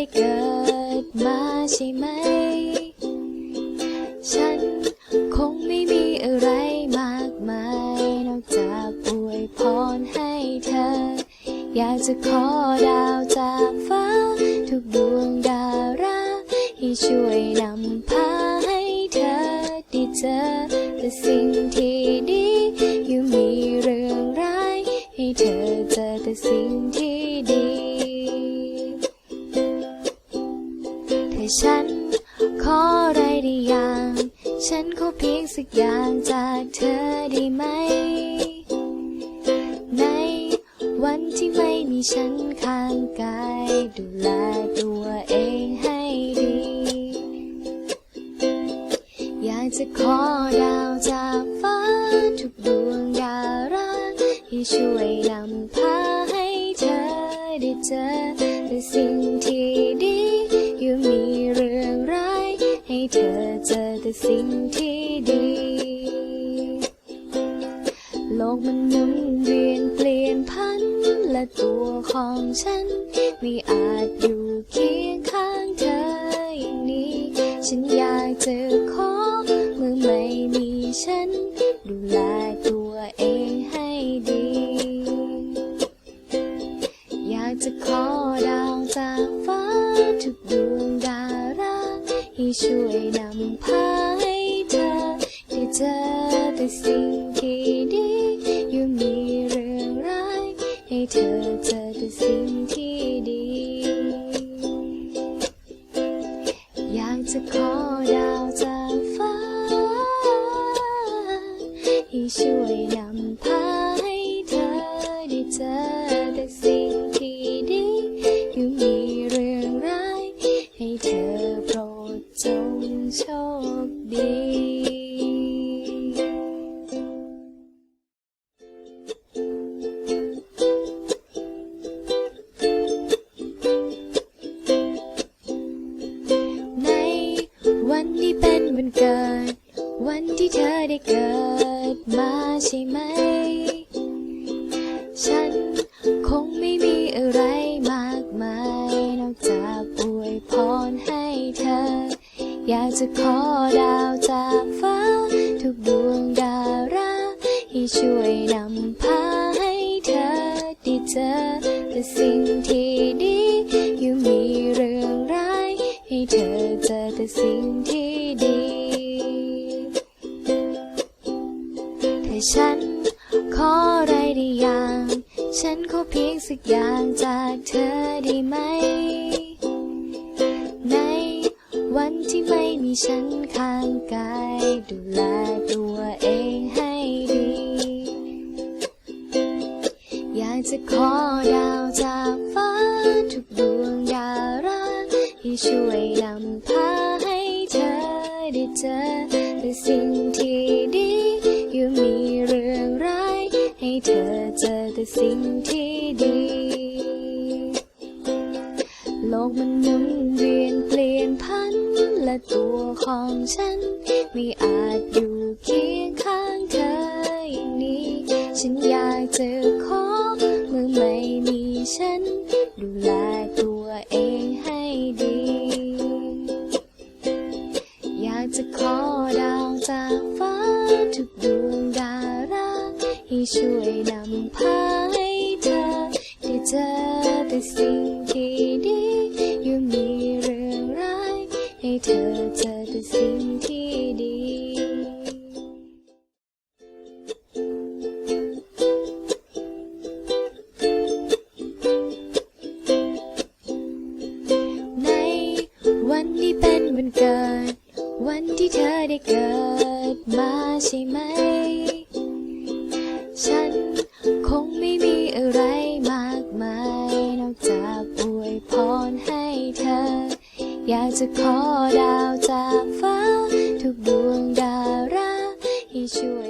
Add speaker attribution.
Speaker 1: ได้เกิดมาใช่ไหม ฉันคงไม่มีอะไรมากมาย นอกจากอวยพรให้เธอ อยากจะขอดาวจากฟ้า ทุกดวงดารา ให้ช่วยนำพา ออะไรได้อย่าง ฉันขอเพียงสักอย่างจากเธอได้ไหม ในวันที่ไม่มีฉันข้างกายดูแลตัวเองให้ดี อยากจะขอดาวจากฟ้าทุกดวงดาราให้ช่วยนำพา เจอแต่สิ่งที่ดี โลกมันหมุนเวียนเปลี่ยนพัน และตัวของฉัน ไม่อาจอยู่เคียงข้างเธออย่างนี้ ฉันอยากจะขอเมื่อไม่มีฉัน ดูแลตัวเองให้ดี อยากจะขอดาวจากฟ้าทุกดวง ช่วยนำพาให้เธอได้เจอแต่สิ่งที่ดีอยู่มีเรื่องร้ายให้เธอเจอแต่สิ่งที่ดี อยากจะขอดาวจากฟ้าให้ช่วยนำ ได้เกิดมาใช่ไหมฉันคงไม่มีอะไรมากมาย นอกจากอวยพรให้เธอ อยากจะขอดาวจากฟ้า ทุกดวงดาราให้ช่วยนำพาให้เธอได้เจอแต่สิ่งที่ดีอยู่มีเรื่องร้าย ให้เธอเจอแต่สิ่งที่ดีถ้าฉันขออะไรได้อย่าง ฉันขอเพียงสักอย่างจากเธอได้ไหม ฉันข้างกายดูแลตัวเองให้ดี อยากจะขอดาวจากฟ้าทุกดวงดาราให้ช่วยนำพาให้เธอได้เจอแต่สิ่งที่ดีอยู่มีเรื่องร้ายให้เธอเจอแต่สิ่งที่ดี โลกมันหมุนเวียนเปลี่ยนพัน และตัวของฉัน ไม่อาจอยู่เคียงข้างเธออย่างนี้ ฉันอยากจะขอเมื่อไม่มีฉัน ดูแลตัวเองให้ดี อยากจะขอดาวจากฟ้าทุกดวงดาราให้ช่วยนำพาให้เธอได้เจอแต่สิ่งที่ดี ให้เธอเจอแต่สิ่งที่ดี ในวันที่เป็นวันเกิด วันที่เธอได้เกิดมาใช่ไหม ฉันคงไม่มีอะไรมากมาย นอกจากอวยพรให้เธอ อยากจะขอดาวจากฟ้า ทุกดวงดาราให้ช่วย